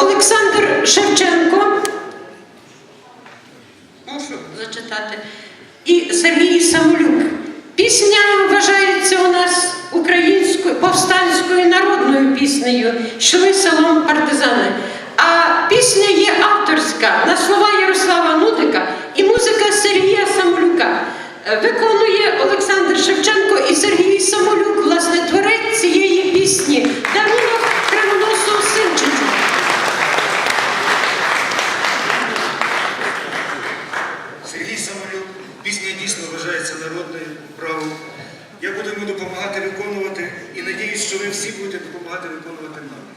Олександр Шевченко. Можу зачитати. І Сергій Самолюк. Пісня вважається у нас українською повстанською народною піснею Йшли селом партизани. А пісня є авторська на слова Ярослава Нудика і музика Сергія Самолюка. Е, Виконує Олександр Шевченко і Сергій Самолюк, власне, творець цієї пісні. Дарунок Кривоносу Синченчу. Сергій Самолюк, пісня дійсно вважається народною правом. Я буду йому допомагати виконувати і надіюсь, що ви всі будете допомагати виконувати нам.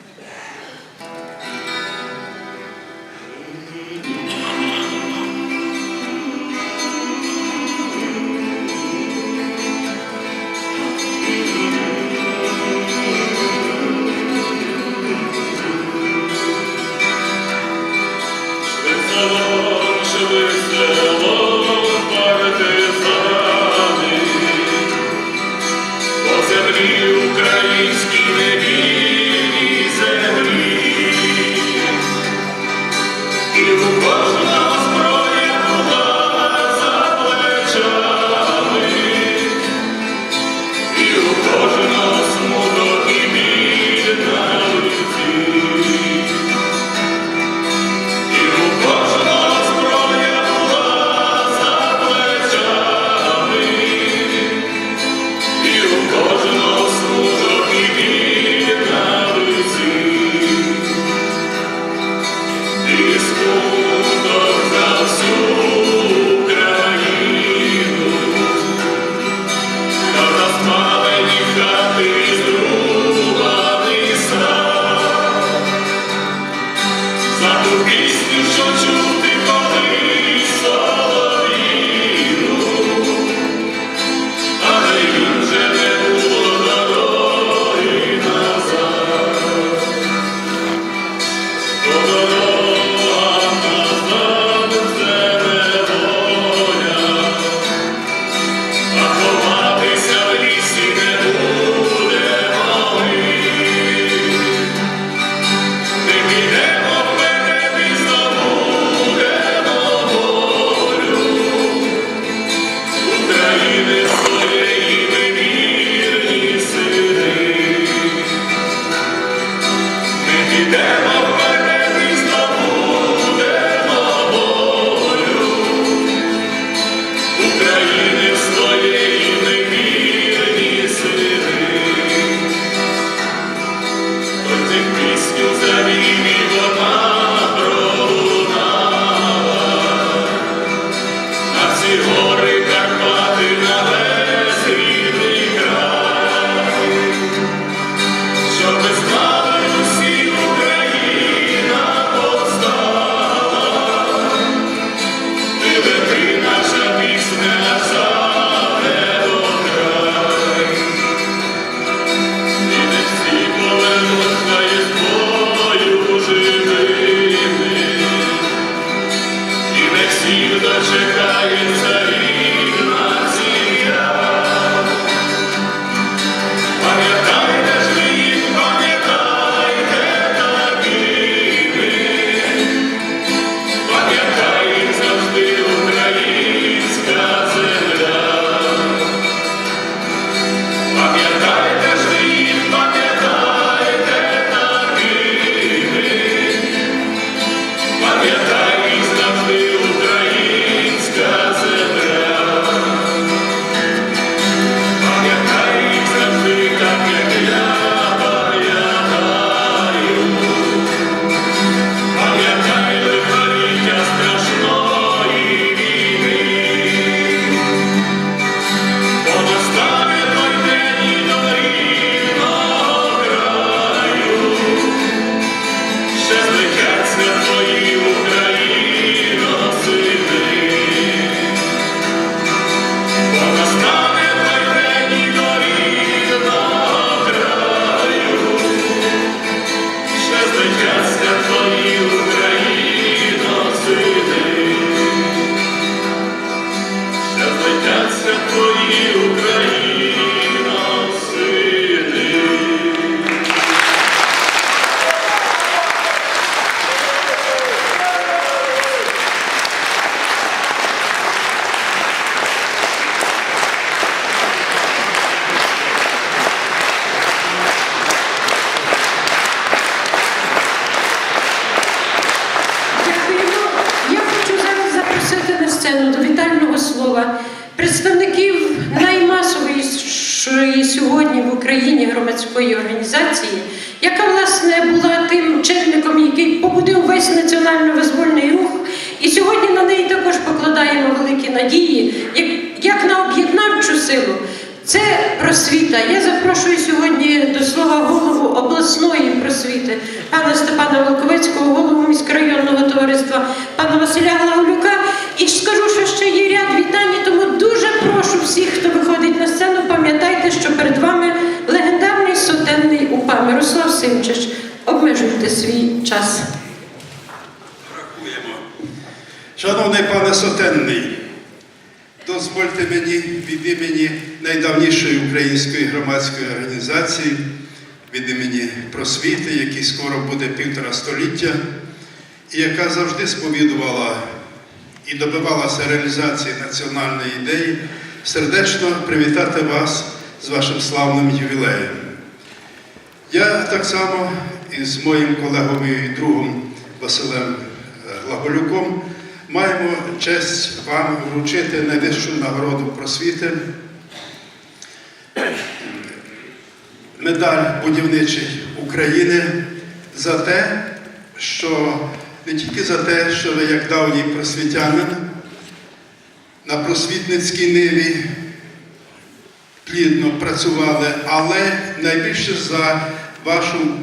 Слова представників наймасовішої сьогодні в Україні громадської організації, яка власне була тим чинником, який побудив весь національно-визвольний рух. І сьогодні на неї також покладаємо великі надії, як, на об'єднавчу силу. Це просвіта. Я запрошую сьогодні до слова голову обласної просвіти, пана Степана Волковецького, голову міськрайонного товариства, пана Василя Глаулюка. І скажу, що ще є ряд вітань, тому дуже прошу всіх, хто виходить на сцену, пам'ятайте, що перед вами легендарний сотенний УПА Мирослав Симчич. Обмежуйте свій час. Рахуємо. Шановний пане Сотенний, дозвольте мені від імені найдавнішої української громадської організації, від імені просвіти, якій скоро буде півтора століття, і яка завжди сповідувала і добивалася реалізації національної ідеї, сердечно привітати вас з вашим славним ювілеєм. Я так само із моїм колегою і другом Василем е, Глаголюком маємо честь вам вручити найвищу нагороду просвіти. Медаль будівничий України за те, що не тільки за те, що ви як давній просвітянин на просвітницькій ниві плідно працювали, але найбільше за вашу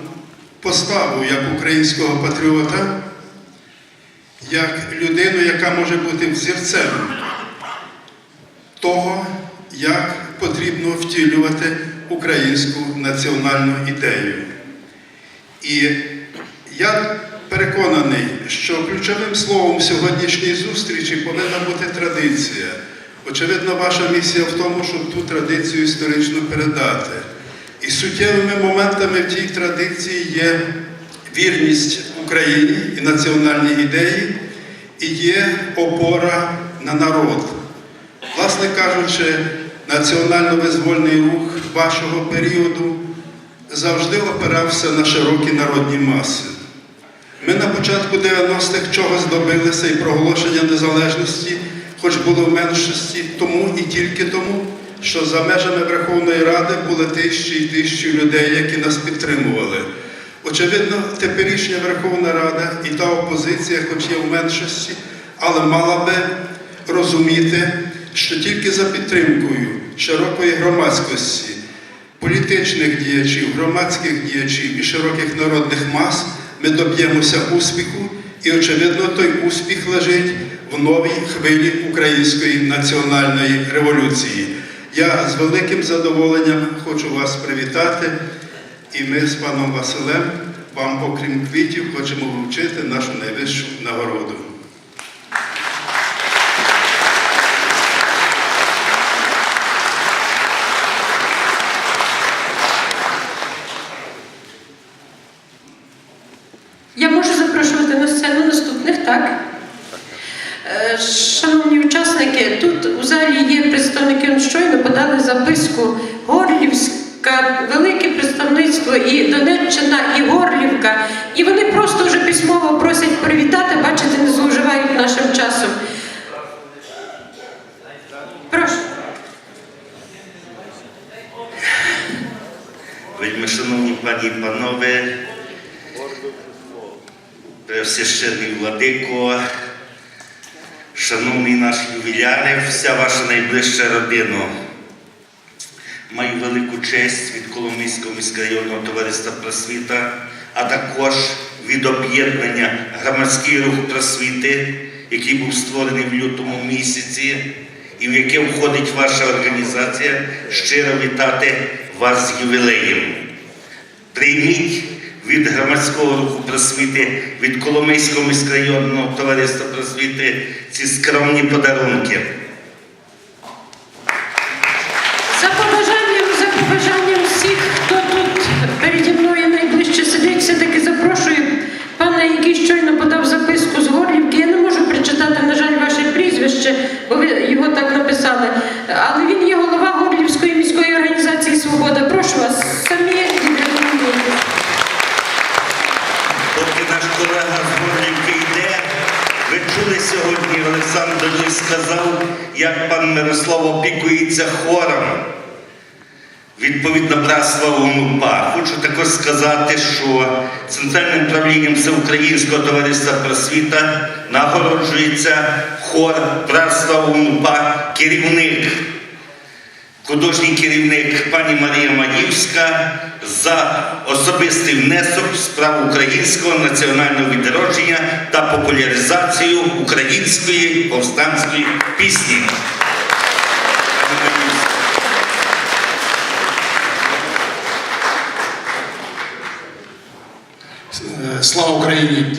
поставу як українського патріота, як людину, яка може бути взірцем того, як потрібно втілювати українську національну ідею. І я переконаний, що ключовим словом сьогоднішньої зустрічі повинна бути традиція. Очевидно, ваша місія в тому, щоб ту традицію історично передати. І суттєвими моментами в тій традиції є вірність Україні і національній ідеї, і є опора на народ. Власне кажучи, національно-визвольний рух вашого періоду завжди опирався на широкі народні маси. Ми на початку 90-х чогось добилися і проголошення незалежності, хоч було в меншості, тому і тільки тому, що за межами Верховної Ради були тисячі і тисячі людей, які нас підтримували. Очевидно, теперішня Верховна Рада і та опозиція, хоч є в меншості, але мала би розуміти, що тільки за підтримкою широкої громадськості, політичних діячів, громадських діячів і широких народних мас ми доб'ємося успіху, і, очевидно, той успіх лежить в новій хвилі української національної революції. Я з великим задоволенням хочу вас привітати, і ми з паном Василем вам, окрім квітів, хочемо вручити нашу найвищу нагороду. Я можу запрошувати на сцену наступних, так? Е, Шановні учасники, тут у залі є представники, он щойно подали записку Горлівська, велике представництво і Донеччина, і Горлівка. І вони просто вже письмово просять привітати, бачите, не зловживають нашим часом. Вельми шановні пані і панове, Пресвящений владико, шановний наш ювіляри, вся ваша найближча родина. Маю велику честь від Коломийського міськрайонного товариства просвіта, а також від об'єднання громадський рух просвіти, який був створений в лютому місяці, і в яке входить ваша організація, щиро вітати вас з ювілеєм. Прийміть від громадського руху просвіти, від Коломийського міськрайонного товариства просвіти ці скромні подарунки. Все-таки запрошую пана, який щойно подав записку з Горлівки. Я не можу прочитати, на жаль, ваше прізвище, бо ви його так написали. Але він є голова Горлівської міської організації Свобода. Прошу вас, самі відрекомендуйте. Поки наш колега з Горлівки йде, ви чули сьогодні Олександр сказав, як пан Мирослав опікується хором. Відповідно братства УНУПА. Хочу також сказати, що Центральним правлінням Всеукраїнського товариства просвіта нагороджується хор братства УНУПА, керівник, художній керівник пані Марія Маївська за особистий внесок в справу українського національного відродження та популяризацію української повстанської пісні. Пані Маївська. Е, Слава Україні!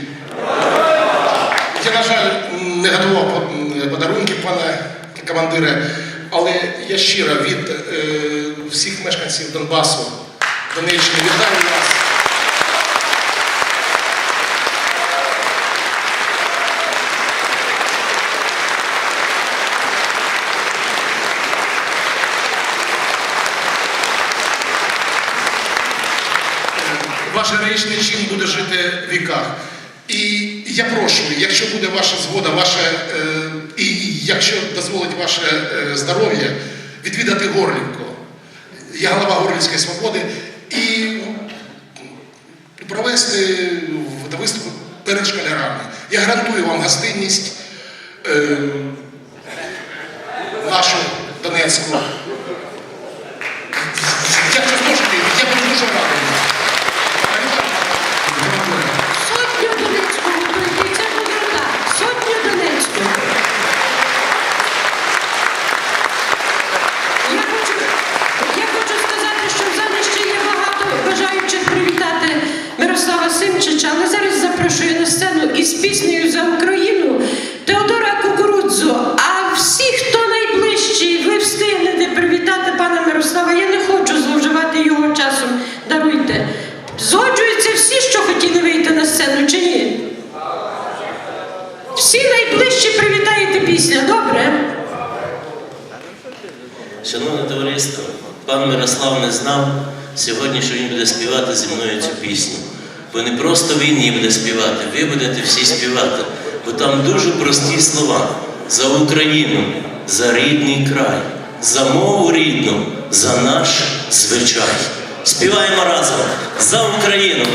Я, на жаль, не готував подарунки, пане командире, але я щиро від е, всіх мешканців Донбасу, Донеччини вітаю вас. Ваш героїчний чин буде жити в віках. І я прошу, якщо буде ваша згода, ваше, е, і якщо дозволить ваше е, здоров'я, відвідати Горлівку. Я голова Горлівської свободи і провести в- виступ перед школярами. Я гарантую вам гостинність е, нашу Донецьку. Пан Мирослав не знав сьогодні, що він буде співати зі мною цю пісню. Бо не просто він її буде співати, ви будете всі співати. Бо там дуже прості слова за Україну, за рідний край, за мову рідну, за наш звичай. Співаємо разом за Україну.